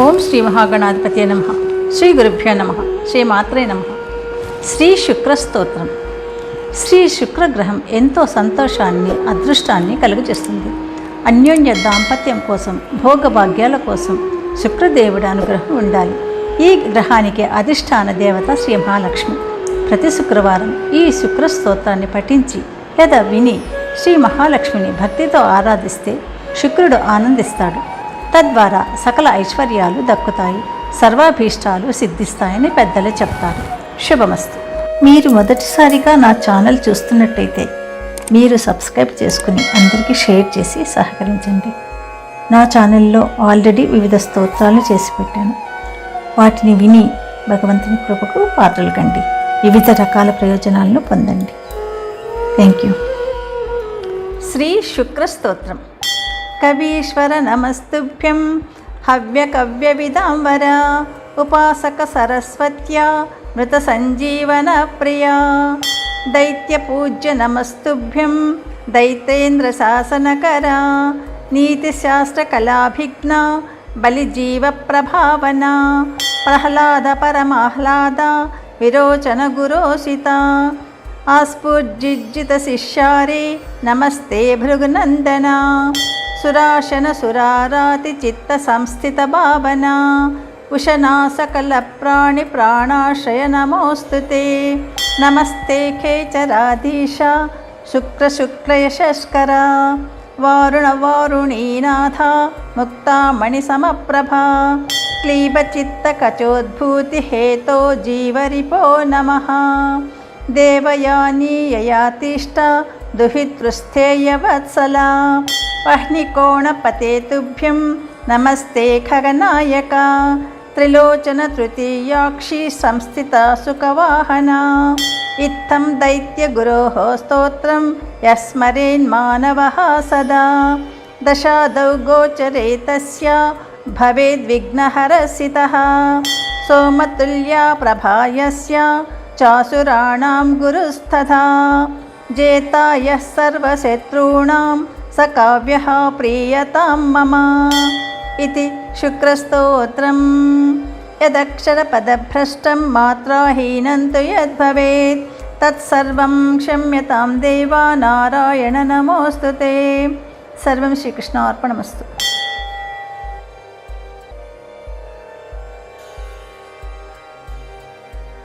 ఓం శ్రీ మహాగణాధిపతి నమ. శ్రీ గురుభ్యో నమ. శ్రీ మాత్రే నమ. శ్రీ శుక్రస్తోత్రం. శ్రీ శుక్రగ్రహం ఎంతో సంతోషాన్ని అదృష్టాన్ని కలుగజేస్తుంది. అన్యోన్య దాంపత్యం కోసం భోగభాగ్యాల కోసం శుక్రదేవుడి అనుగ్రహం ఉండాలి. ఈ గ్రహానికి అధిష్టాన దేవత శ్రీ మహాలక్ష్మి. ప్రతి శుక్రవారం ఈ శుక్ర స్తోత్రాన్ని పఠించి లేదా విని శ్రీ మహాలక్ష్మిని భక్తితో ఆరాధిస్తే శుక్రుడు ఆనందిస్తాడు. తద్వారా సకల ఐశ్వర్యాలు దక్కుతాయి సర్వాభీష్టాలు సిద్ధిస్తాయని పెద్దలు చెప్తారు. శుభమస్తు. మీరు మొదటిసారిగా నా ఛానల్ చూస్తున్నట్టయితే మీరు సబ్స్క్రైబ్ చేసుకుని అందరికీ షేర్ చేసి సహకరించండి. నా ఛానల్లో ఆల్రెడీ వివిధ స్తోత్రాలు చేసి పెట్టాను. వాటిని విని భగవంతుని కృపకు పాత్రలు కండి వివిధ రకాల ప్రయోజనాలను పొందండి. Thank you. శ్రీ శుక్ర స్తోత్రం. కవీశ్వర నమస్తుభ్యం. హవ్యకవ్యవిదాంబర. ఉపాసక సరస్వత్యా. మృత సంజీవన ప్రియా. దైత్యపూజ్య నమస్తుభ్యం. దైతేంద్ర శాసనకర. నీతిశాస్త్ర కళాభిజ్ఞ. బలిజీవ ప్రభావన. ప్రహ్లాద పరమాహ్లాద. విరోచన గురోషిత ఆస్ఫుర్జిజిత శిష్యారే. నమస్తే భృగునందన. సురాశన సురారాతి చిత్త సంస్థిత భావన. ఉషనా సకల ప్రాణి ప్రాణాశ్రయ నమోస్తుతే నమస్తే ఖేచరాధీశ శుక్ర శుక్ల యశస్కర. వారుణ వారుణీనాథ. ముక్తామణి సమప్రభా. క్లీబచిత్తకచోద్భూతి హేతో జీవరిపో నమ. దేవయానీయయాతిష్ట. దుహితృస్థేయవత్సలా. वह्निकोणपते तुभ्यं नमस्ते खगनायका। त्रिलोचनतृतीयाक्षीसंस्थिता सुखवाहना। इत्थं दैत्यगुरोः स्तोत्रं यस्मरेन्मानवः सदा। दशादौ गोचरे गोचरेतस्य भवेद्विघ्नहरसितः सोमतुल्याप्रभायस्य चासुराणां गुरुस्तथा। जेता यः सर्वशत्रूणां स काव्यः प्रीयतां मम इति शुक्रस्तोत्रम् यदक्षरपदभ्रष्टं मात्राहीनं तु यद्भवेत् तत्सर्वं क्षम्यतां देवा नारायण नमोऽस्तु ते सर्वं श्रीकृष्णार्पणमस्तु